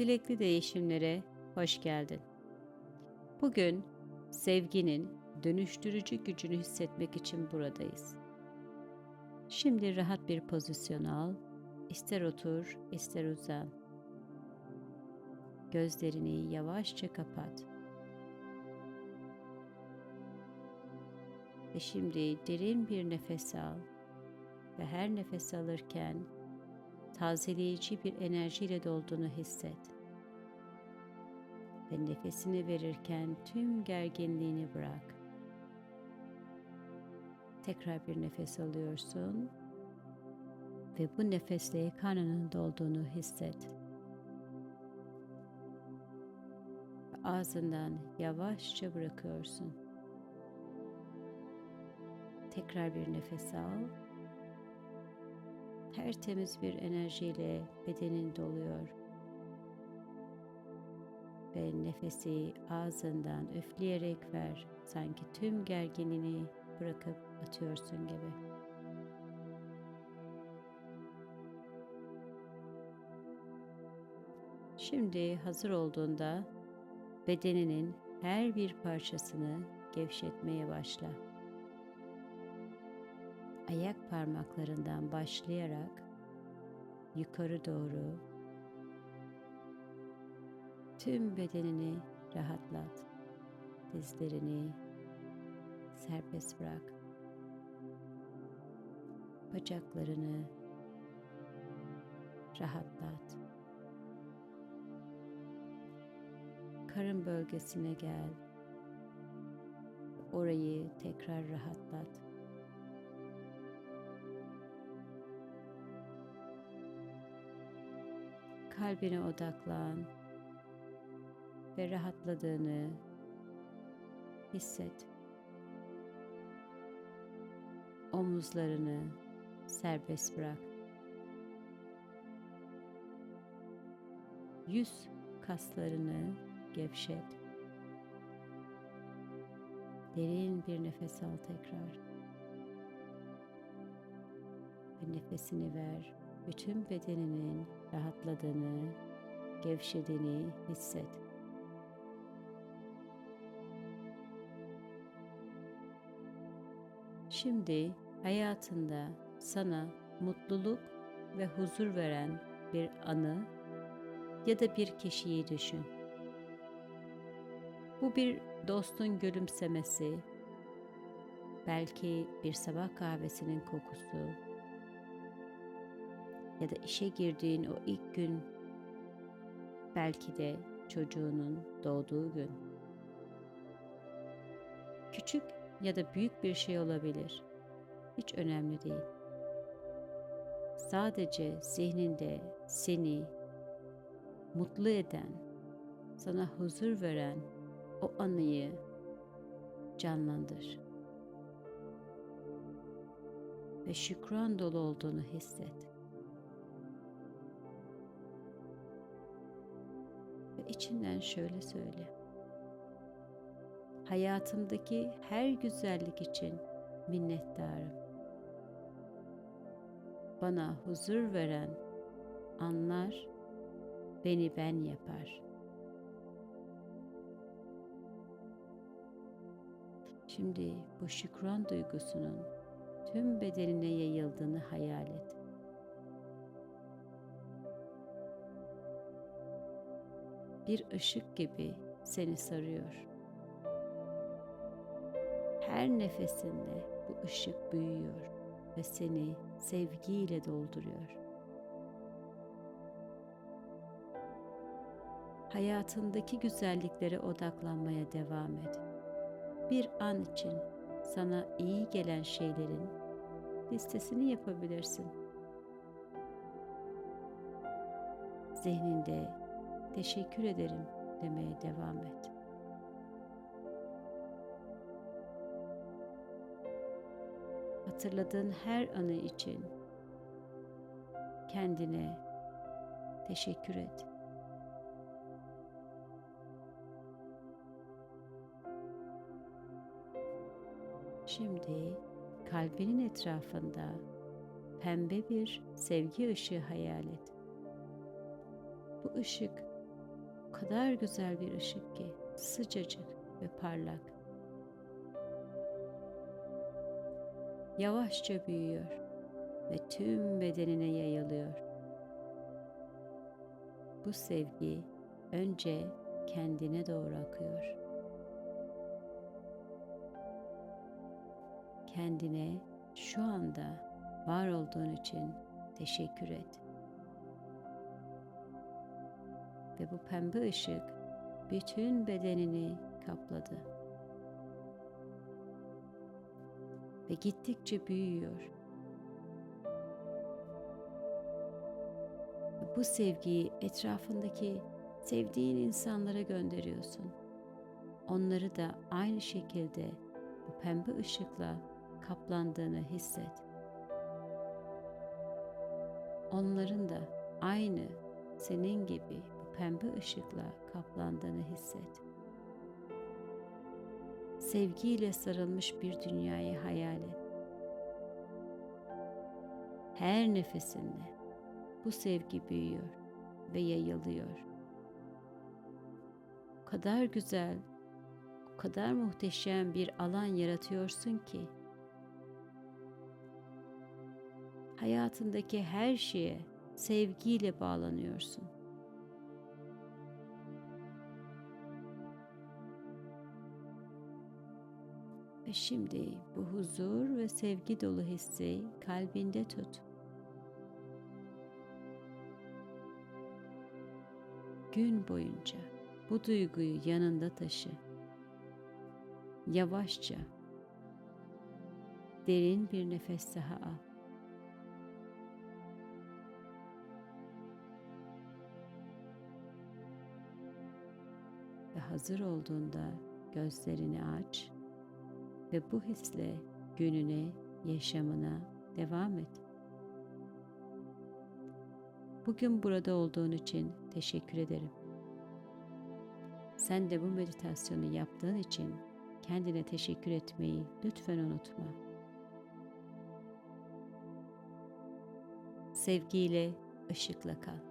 Dilekli değişimlere hoş geldin. Bugün sevginin dönüştürücü gücünü hissetmek için buradayız. Şimdi rahat bir pozisyon al. İster otur, ister uzan. Gözlerini yavaşça kapat. Ve şimdi derin bir nefes al ve her nefes alırken tazeleyici bir enerjiyle dolduğunu hisset. Ve nefesini verirken tüm gerginliğini bırak. Tekrar bir nefes alıyorsun ve bu nefesle karnının dolduğunu hisset. Ağzından yavaşça bırakıyorsun. Tekrar bir nefes al tertemiz bir enerjiyle bedenin doluyor. Ve nefesi ağzından üfleyerek ver. Sanki tüm gerginliğini bırakıp atıyorsun gibi. Şimdi hazır olduğunda bedeninin her bir parçasını gevşetmeye başla ayak parmaklarından başlayarak yukarı doğru tüm bedenini rahatlat. Dizlerini serbest bırak. Bacaklarını rahatlat. Karın bölgesine gel. Orayı tekrar rahatlat. Kalbine odaklan ve rahatladığını hisset. Omuzlarını serbest bırak. Yüz kaslarını gevşet. Derin bir nefes al tekrar. Ve nefesini ver. Bütün bedeninin rahatladığını, gevşediğini hisset. Şimdi hayatında sana mutluluk ve huzur veren bir anı ya da bir kişiyi düşün. Bu bir dostun gülümsemesi, belki bir sabah kahvesinin kokusu, ya da işe girdiğin o ilk gün belki de çocuğunun doğduğu gün. Küçük ya da büyük bir şey olabilir. Hiç önemli değil. Sadece zihninde seni mutlu eden, sana huzur veren o anıyı canlandır. Ve şükran dolu olduğunu hisset. Ve içinden şöyle söyle. Hayatımdaki her güzellik için minnettarım. Bana huzur veren anlar beni ben yapar. Şimdi bu şükran duygusunun tüm bedenine yayıldığını hayal et. Bir ışık gibi seni sarıyor. Her nefesinde bu ışık büyüyor ve seni sevgiyle dolduruyor. Hayatındaki güzelliklere odaklanmaya devam et. Bir an için sana iyi gelen şeylerin listesini yapabilirsin. Zihninde teşekkür ederim demeye devam et. Hatırladığın her anı için kendine teşekkür et. Şimdi kalbinin etrafında pembe bir sevgi ışığı hayal et. Bu ışık kadar güzel bir ışık ki sıcacık ve parlak. Yavaşça büyüyor ve tüm bedenine yayılıyor. Bu sevgi önce kendine doğru akıyor. Kendine şu anda var olduğun için teşekkür et. Ve bu pembe ışık bütün bedenini kapladı. Ve gittikçe büyüyor. Bu sevgiyi etrafındaki sevdiğin insanlara gönderiyorsun. Onları da aynı şekilde bu pembe ışıkla kaplandığını hisset. Onların da aynı senin gibi pembe ışıkla kaplandığını hisset. Sevgiyle sarılmış bir dünyayı hayal et. Her nefesinde bu sevgi büyüyor ve yayılıyor. O kadar güzel, o kadar muhteşem bir alan yaratıyorsun ki hayatındaki her şeye sevgiyle bağlanıyorsun. Ve şimdi bu huzur ve sevgi dolu hissi kalbinde tut. Gün boyunca bu duyguyu yanında taşı. Yavaşça derin bir nefes daha al. Ve hazır olduğunda gözlerini aç ve bu hisle gününe, yaşamına devam et. Bugün burada olduğun için teşekkür ederim. Sen de bu meditasyonu yaptığın için kendine teşekkür etmeyi lütfen unutma. Sevgiyle, ışıkla kal.